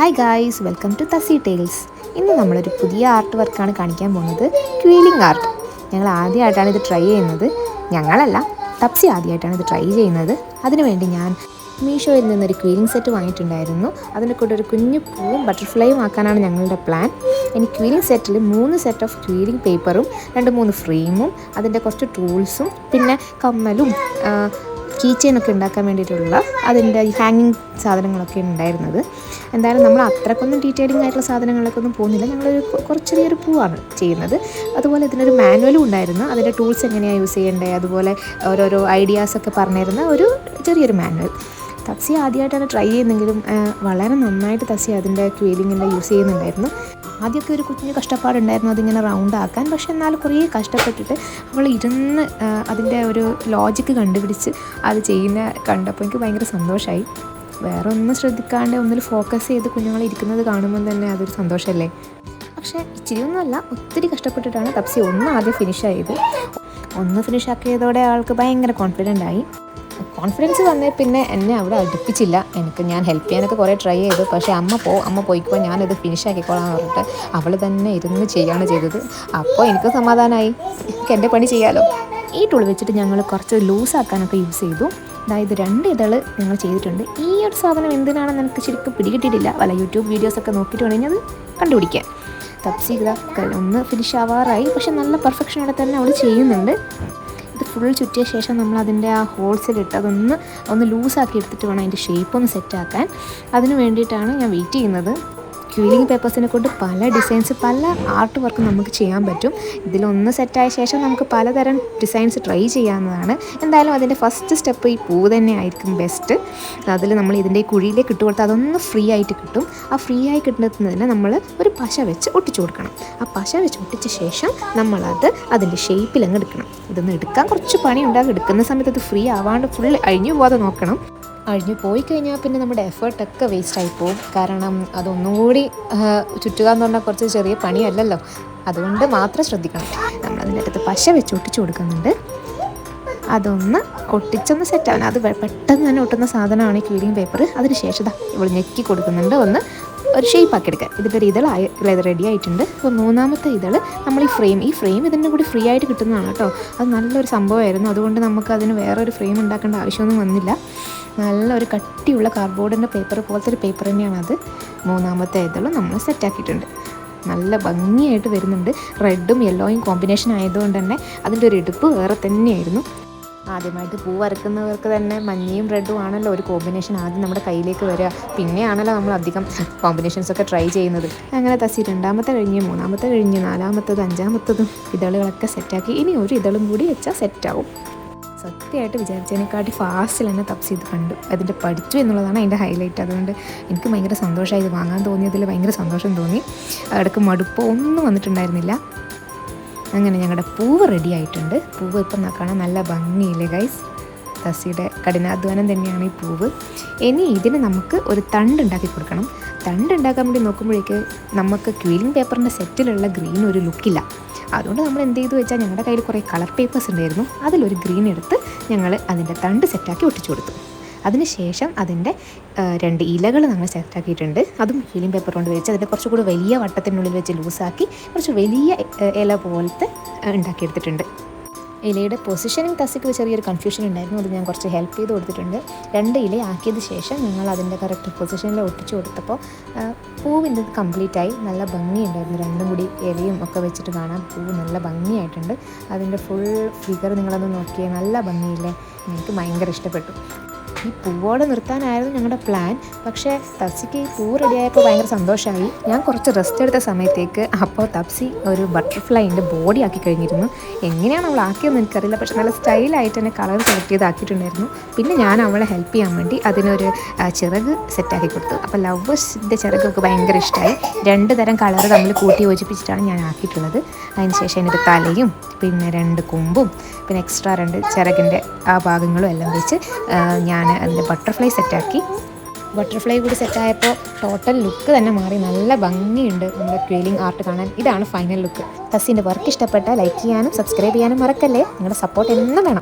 Hi guys welcome to Thasi tales ഇന്ന് നമ്മളൊരു പുതിയ ആർട്ട് വർക്കാണ് കാണിക്കാൻ പോകുന്നത് ക്വീലിംഗ് ആർട്ട് ഞങ്ങൾ ആദ്യമായിട്ടാണ് ഇത് ട്രൈ ചെയ്യുന്നത്. ഞങ്ങളല്ല തപ്സി ആദ്യമായിട്ടാണ് ഇത് ട്രൈ ചെയ്യുന്നത്. അതിനുവേണ്ടി ഞാൻ മീഷോയിൽ നിന്നൊരു ക്വീലിംഗ് സെറ്റ് വാങ്ങിയിട്ടുണ്ടായിരുന്നു. അതിന്റെ കൂടെ ഒരു കുഞ്ഞു പൂവും ബട്ടർഫ്ലൈയും ആക്കാനാണ് ഞങ്ങളുടെ പ്ലാൻ ഇനി ക്വീലിംഗ് സെറ്റിൽ മൂന്ന് സെറ്റ് ഓഫ് ക്വീലിംഗ് പേപ്പറും രണ്ട് മൂന്ന് ഫ്രെയിമും അതിന്റെ കുറച്ച് ടൂൾസും പിന്നെ കമ്മലും കീ ചെയിനൊക്കെ ഉണ്ടാക്കാൻ വേണ്ടിയിട്ടുള്ള അതിന്റെ ഹാങ്ങിങ് സാധനങ്ങളൊക്കെ ഉണ്ടായിരുന്നത്. എന്തായാലും നമ്മൾ അത്രക്കൊന്നും ഡീറ്റെയിലിംഗ് ആയിട്ടുള്ള സാധനങ്ങളൊക്കെ ഒന്നും പോകുന്നില്ല. ഞങ്ങളൊരു കുറച്ച് ചെറിയൊരു പൂവാണ് ചെയ്യുന്നത്. അതുപോലെ ഇതിനൊരു മാനുവലും ഉണ്ടായിരുന്നു. അതിന്റെ ടൂൾസ് എങ്ങനെയാണ് യൂസ് ചെയ്യേണ്ടത് അതുപോലെ ഓരോരോ ഐഡിയാസൊക്കെ പറഞ്ഞിരുന്ന ഒരു ചെറിയൊരു മാനുവൽ തപ്സി ആദ്യമായിട്ടാണ് ട്രൈ ചെയ്യുന്നെങ്കിലും വളരെ നന്നായിട്ട് തസ്സി അതിന്റെ ക്വീലിങ്ങിന്റെ യൂസ് ചെയ്യുന്നുണ്ടായിരുന്നു. ആദ്യമൊക്കെ ഒരു കുഞ്ഞു കഷ്ടപ്പാടുണ്ടായിരുന്നു അതിങ്ങനെ റൗണ്ട് ആക്കാൻ. പക്ഷെ എന്നാൽ കുറേ കഷ്ടപ്പെട്ടിട്ട് അവൾ ഇരുന്ന് അതിന്റെ ഒരു ലോജിക്ക് കണ്ടുപിടിച്ച് അത് ചെയ്യുന്ന കണ്ടപ്പോൾ എനിക്ക് ഭയങ്കര സന്തോഷമായി വേറെ ഒന്നും ശ്രദ്ധിക്കാണ്ട് ഒന്നിൽ ഫോക്കസ് ചെയ്ത് കുഞ്ഞുങ്ങൾ ഇരിക്കുന്നത് കാണുമ്പോൾ തന്നെ അതൊരു സന്തോഷമല്ലേ പക്ഷേ ഇച്ചിരി ഒന്നുമല്ല ഒത്തിരി കഷ്ടപ്പെട്ടിട്ടാണ് തപ്സി ഒന്ന് ആദ്യം ഫിനിഷ് ചെയ്ത് ഒന്ന് ഫിനിഷ് ആക്കിയതോടെ ആൾക്ക് ഭയങ്കര കോൺഫിഡന്റ് ആയി. കോൺഫിഡൻസ് വന്നേ പിന്നെ എന്നെ അവിടെ അടുപ്പിച്ചില്ല. എനിക്ക് ഞാൻ ഹെൽപ്പ് ചെയ്യാനൊക്കെ കുറേ ട്രൈ ചെയ്തു. പക്ഷേ അമ്മ പോ അമ്മ പോയിക്കോ ഞാനത് ഫിനിഷ് ആക്കിക്കോളാം എന്ന് പറഞ്ഞിട്ട് അവൾ തന്നെ ഇരുന്ന് ചെയ്യാണ് ചെയ്തത്. അപ്പോൾ എനിക്ക് സമാധാനമായി എനിക്ക് എന്റെ പണി ചെയ്യാലോ. ഈ ടൂൾ വെച്ചിട്ട് ഞങ്ങൾ കുറച്ച് ലൂസാക്കാനൊക്കെ യൂസ് ചെയ്തു. അതായത് രണ്ട് ഇതൾ ഞങ്ങൾ ചെയ്തിട്ടുണ്ട്. ഈ ഒരു സാധനം എന്തിനാണെന്ന് എനിക്ക് ശരിക്കും പിടികിട്ടിയിട്ടില്ല. വല്ല യൂട്യൂബ് വീഡിയോസൊക്കെ നോക്കിയിട്ട് വേണമെങ്കിൽ അത് കണ്ടുപിടിക്കാൻ തപ്സി ഒന്ന് ഫിനിഷ് ആവാറായി. പക്ഷെ നല്ല പെർഫെക്ഷനോടെ തന്നെ അവൾ ചെയ്യുന്നുണ്ട്. ഫുൾ ചുറ്റിയ ശേഷം നമ്മൾ അതിന്റെ ആ ഹോൾസിലിട്ട് അതൊന്ന് ഒന്ന് ലൂസാക്കി എടുത്തിട്ട് വേണം അതിന്റെ ഷേപ്പ് ഒന്ന് സെറ്റാക്കാൻ അതിന് വേണ്ടിയിട്ടാണ് ഞാൻ വെയിറ്റ് ചെയ്യുന്നത്. ക്യൂലിംഗ് പേപ്പേഴ്സിനെ കൊണ്ട് പല ഡിസൈൻസ് പല ആർട്ട് വർക്ക് നമുക്ക് ചെയ്യാൻ പറ്റും. ഇതിലൊന്ന് സെറ്റായ ശേഷം നമുക്ക് പലതരം ഡിസൈൻസ് ട്രൈ ചെയ്യാവുന്നതാണ്. എന്തായാലും അതിന്റെ ഫസ്റ്റ് സ്റ്റെപ്പ് ഈ പൂ തന്നെ ആയിരിക്കും ബെസ്റ്റ് അതിൽ നമ്മൾ ഇതിന്റെ കുഴിയിലേക്ക് ഇട്ട് കൊടുത്താൽ അതൊന്ന് ഫ്രീ ആയിട്ട് കിട്ടും. ആ ഫ്രീ ആയി കിട്ടുന്നതിന് നമ്മൾ ഒരു പശ വെച്ച് ഒട്ടിച്ചു കൊടുക്കണം. ആ പശ വെച്ച് ഒട്ടിച്ച ശേഷം നമ്മളത് അതിന്റെ ഷേപ്പിൽ അങ്ങ് എടുക്കണം. ഇതൊന്ന് എടുക്കാൻ കുറച്ച് പണി പണിയുണ്ടാകും എടുക്കുന്ന സമയത്ത് അത് ഫ്രീ ആവാണ്ട് ഫുൾ അഴിഞ്ഞു പോകാതെ നോക്കണം. അഴിഞ്ഞു പോയി കഴിഞ്ഞാൽ പിന്നെ നമ്മുടെ എഫേർട്ടൊക്കെ വേസ്റ്റ് ആയി പോകും. കാരണം അതൊന്നും കൂടി ചുറ്റുക എന്ന് പറഞ്ഞാൽ കുറച്ച് ചെറിയ പണിയല്ലല്ലോ. അതുകൊണ്ട് മാത്രം ശ്രദ്ധിക്കണം. നമ്മൾ അതിന്റെ അകത്ത് പശ വെച്ച് ഒട്ടിച്ചു കൊടുക്കുന്നുണ്ട്. അതൊന്ന് ഒട്ടിച്ചൊന്ന് സെറ്റാവാൻ അത് പെട്ടെന്ന് തന്നെ ഒട്ടുന്ന സാധനമാണ് ഈ ക്ലീനിങ് പേപ്പർ അതിന് ശേഷം ഇവൾ ഞെക്കി കൊടുക്കുന്നുണ്ട്. ഒന്ന് ഒരു ഷേപ്പ് ആക്കി എടുക്കുക ഇതിന്റെ ഒരു ഇതളായി റെഡി ആയിട്ടുണ്ട്. അപ്പോൾ മൂന്നാമത്തെ ഇതൾ നമ്മൾ ഈ ഫ്രെയിം ഈ ഫ്രെയിം ഇതിന്റെ കൂടി ഫ്രീ ആയിട്ട് കിട്ടുന്നതാണ് കേട്ടോ. അത് നല്ലൊരു സംഭവമായിരുന്നു. അതുകൊണ്ട് നമുക്ക് അതിന് വേറൊരു ഫ്രെയിം ഉണ്ടാക്കേണ്ട ആവശ്യമൊന്നും വന്നില്ല. നല്ലൊരു കട്ടിയുള്ള കാർഡ്ബോർഡിന്റെ പേപ്പർ പോലത്തെ ഒരു പേപ്പർ തന്നെയാണ് അത് മൂന്നാമത്തെ ഇതളും നമ്മൾ സെറ്റാക്കിയിട്ടുണ്ട് നല്ല ഭംഗിയായിട്ട് വരുന്നുണ്ട്. റെഡും യെല്ലോയും കോമ്പിനേഷൻ ആയതുകൊണ്ട് തന്നെ അതിന്റെ ഒരു എടുപ്പ് വേറെ തന്നെയായിരുന്നു. ആദ്യമായിട്ട് പൂ വരക്കുന്നവർക്ക് തന്നെ മഞ്ഞയും റെഡും ആണല്ലോ ഒരു കോമ്പിനേഷൻ ആദ്യം നമ്മുടെ കയ്യിലേക്ക് വരിക. പിന്നെയാണല്ലോ നമ്മൾ അധികം കോമ്പിനേഷൻസൊക്കെ ട്രൈ ചെയ്യുന്നത്. അങ്ങനെ തസി രണ്ടാമത്തെ കഴിഞ്ഞ് മൂന്നാമത്തെ കഴിഞ്ഞ് നാലാമത്തത് അഞ്ചാമത്തതും ഇതളുകളൊക്കെ സെറ്റാക്കി ഇനി ഒരു ഇതളും കൂടി വെച്ചാൽ സെറ്റാവും സത്യമായിട്ട് വിചാരിച്ചതിനെക്കാട്ടി ഫാസ്റ്റിൽ തന്നെ തപ്സ് ചെയ്ത് കണ്ടു. അതിന്റെ പഠിച്ചു എന്നുള്ളതാണ് അതിന്റെ ഹൈലൈറ്റ് അതുകൊണ്ട് എനിക്ക് ഭയങ്കര സന്തോഷമായി ഇത് വാങ്ങാൻ തോന്നിയതിൽ ഭയങ്കര സന്തോഷം തോന്നി. ഇടയ്ക്ക് മടുപ്പോ ഒന്നും വന്നിട്ടുണ്ടായിരുന്നില്ല. അങ്ങനെ ഞങ്ങളുടെ പൂവ് റെഡി ആയിട്ടുണ്ട്. പൂവ് ഇപ്പം കാണാൻ നല്ല ഭംഗിയില്ലേ ഗൈസ് തസിയുടെ കഠിനാധ്വാനം തന്നെയാണ് ഈ പൂവ്. ഇനി ഇതിന് നമുക്ക് ഒരു തണ്ട് ഉണ്ടാക്കി കൊടുക്കണം. തണ്ട് ഉണ്ടാക്കാൻ വേണ്ടി നോക്കുമ്പോഴേക്ക് നമുക്ക് ക്വീലിംഗ് പേപ്പറിന്റെ സെറ്റിലുള്ള ഗ്രീൻ ഒരു ലുക്കില്ല അതുകൊണ്ട് നമ്മൾ എന്ത് ചെയ്തു വെച്ചാൽ ഞങ്ങളുടെ കയ്യിൽ കുറേ കളർ പേപ്പേഴ്സ് ഉണ്ടായിരുന്നു. അതിലൊരു ഗ്രീൻ എടുത്ത് ഞങ്ങൾ അതിന്റെ തണ്ട് സെറ്റാക്കി ഒട്ടിച്ചു കൊടുത്തു. അതിനുശേഷം അതിന്റെ രണ്ട് ഇലകൾ നമ്മൾ സെറ്റാക്കിയിട്ടുണ്ട് അതും ഹീലിംഗ് പേപ്പർ കൊണ്ട് വെച്ച് അതിന്റെ കുറച്ചുകൂടി വലിയ വട്ടത്തിനുള്ളിൽ വെച്ച് ലൂസാക്കി കുറച്ച് വലിയ ഇല പോലത്തെ ഉണ്ടാക്കിയെടുത്തിട്ടുണ്ട്. ഇലയുടെ പൊസിഷനിങ് തസ്സിക്ക് ചെറിയൊരു കൺഫ്യൂഷൻ ഉണ്ടായിരുന്നു. അത് ഞാൻ കുറച്ച് ഹെൽപ്പ് ചെയ്ത് കൊടുത്തിട്ടുണ്ട്. രണ്ട് ഇല ആക്കിയത് ശേഷം നിങ്ങൾ അതിന്റെ കറക്റ്റ് പൊസിഷനിൽ ഒട്ടിച്ചു കൊടുത്തപ്പോൾ പൂവിന്റെ കംപ്ലീറ്റ് ആയി. നല്ല ഭംഗിയുണ്ടായിരുന്നു. രണ്ടും കൂടി ഇലയും ഒക്കെ വെച്ചിട്ട് കാണാൻ പൂവ് നല്ല ഭംഗിയായിട്ടുണ്ട്. അതിന്റെ ഫുൾ ഫിഗർ നിങ്ങളൊന്ന് നോക്കിയാൽ നല്ല ഭംഗിയില്ലേ? എനിക്ക് ഭയങ്കര ഇഷ്ടപ്പെട്ടു. ഈ പൂവോടെ നിർത്താനായിരുന്നു ഞങ്ങളുടെ പ്ലാൻ പക്ഷേ തപ്സിക്ക് ഈ പൂ റെഡിയായപ്പോൾ ഭയങ്കര സന്തോഷമായി ഞാൻ കുറച്ച് റെസ്റ്റ് എടുത്ത സമയത്തേക്ക് അപ്പോൾ തപ്സി ഒരു ബട്ടർഫ്ലൈന്റെ ബോഡി ആക്കി കഴിഞ്ഞിരുന്നു. എങ്ങനെയാണ് അവൾ ആക്കിയതെന്ന് എനിക്കറിയില്ല. പക്ഷെ നല്ല സ്റ്റൈലായിട്ട് തന്നെ കളർ സെലക്ട് ചെയ്ത് ആക്കിയിട്ടുണ്ടായിരുന്നു. പിന്നെ ഞാൻ അവളെ ഹെൽപ്പ് ചെയ്യാൻ വേണ്ടി അതിനൊരു ചിറക് സെറ്റാക്കി കൊടുത്തു. അപ്പോൾ ലവേഴ്സിന്റെ ചിറകൊക്കെ ഭയങ്കര ഇഷ്ടമായി രണ്ട് തരം കളർ തമ്മിൽ കൂട്ടി യോജിപ്പിച്ചിട്ടാണ് ഞാൻ ആക്കിയിട്ടുള്ളത്. അതിനുശേഷം എന്റെ തലയും പിന്നെ രണ്ട് കൊമ്പും പിന്നെ എക്സ്ട്രാ രണ്ട് ചിറകിന്റെ ആ ഭാഗങ്ങളും എല്ലാം വെച്ച് ആ, ഞാൻ അതിന്റെ ബട്ടർഫ്ലൈ സെറ്റാക്കി ബട്ടർഫ്ലൈ കൂടി സെറ്റായപ്പോൾ ടോട്ടൽ ലുക്ക് തന്നെ മാറി. നല്ല ഭംഗിയുണ്ട് നമ്മുടെ ക്വീലിംഗ് ആർട്ട് കാണാൻ. ഇതാണ് ഫൈനൽ ലുക്ക് തസ്സിന്റെ വർക്ക് ഇഷ്ടപ്പെട്ടാൽ ലൈക്ക് ചെയ്യാനും സബ്സ്ക്രൈബ് ചെയ്യാനും മറക്കല്ലേ? നിങ്ങളുടെ സപ്പോർട്ട് എന്നും വേണം.